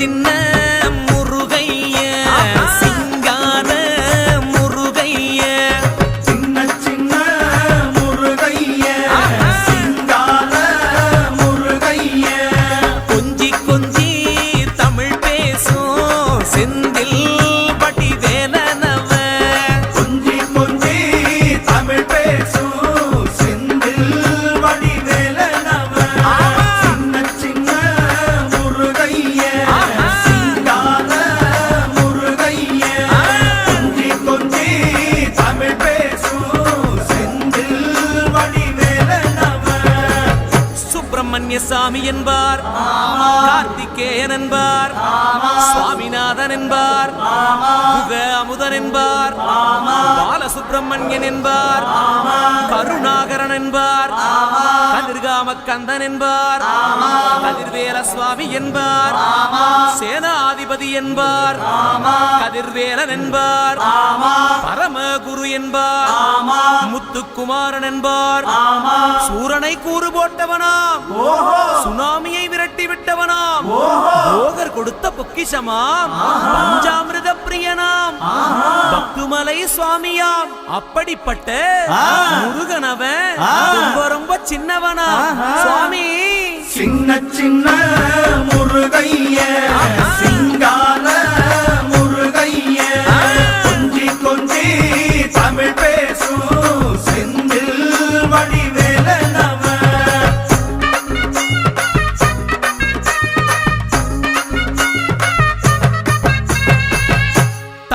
சின்ன சின்ன சுப்பிரமணிய சாமி என்பார். கார்த்திகேயன் என்பார் சுவாமிநாதன் என்பார் முக அமுதன் என்பார் பாலசுப்பிரமணியன் என்பார் கருணாகரன் என்பார் கதிர்காம கந்தன் என்பார் கதிர்வேல சுவாமி என்பார் சேனாதிபதி என்பார் கதிர்வேலன் என்பார் பரமகுரு என்பார் முத்துக்குமாரன் என்பார் சூரனை கூறு போட்டவனாம் சுனாமியை விரட்டி விட்டவனாம் போகர் கொடுத்த பொக்கிஷமாம். பஞ்சாமிரத பிரியனாம் பக்குமலை சுவாமியாம். அப்படிப்பட்ட முருகனவன் ரொம்ப ரொம்ப சின்னவனா சுவாமி. சின்ன சின்ன முருகைய.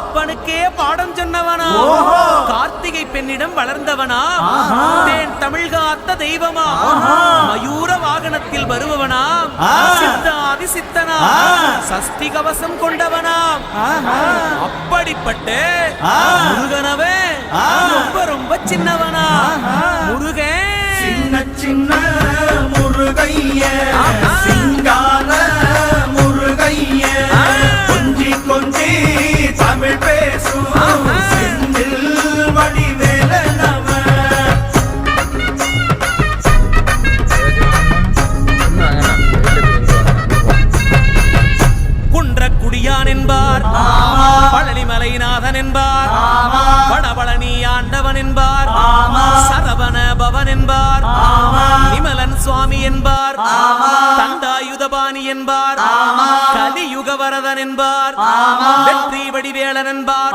அப்பனுக்கே பாடம் சொன்னவனா? கார்த்திகை பெண்ணிடம் வளர்ந்தவனா? தேன் தமிழ் காத்த தெய்வமா? மயூர வாகனத்தில் வருபவனாம் சித்தாதி சித்தனா? சஷ்டி கவசம் கொண்டவனாம் அப்படிப்பட்ட முருகனவே ரொம்ப ரொம்ப சின்னவனா? முருகன் சின்ன சின்ன பழனிமலைநாதன் என்பார் வடபழனி ஆண்டவன் என்பார் சரவண பவன் என்பார் நிமலன் சுவாமி என்பார் தண்டாயுதபாணி என்பார். கலியுக வரதன் என்பார். வெற்றி வடிவேலன் என்பார்.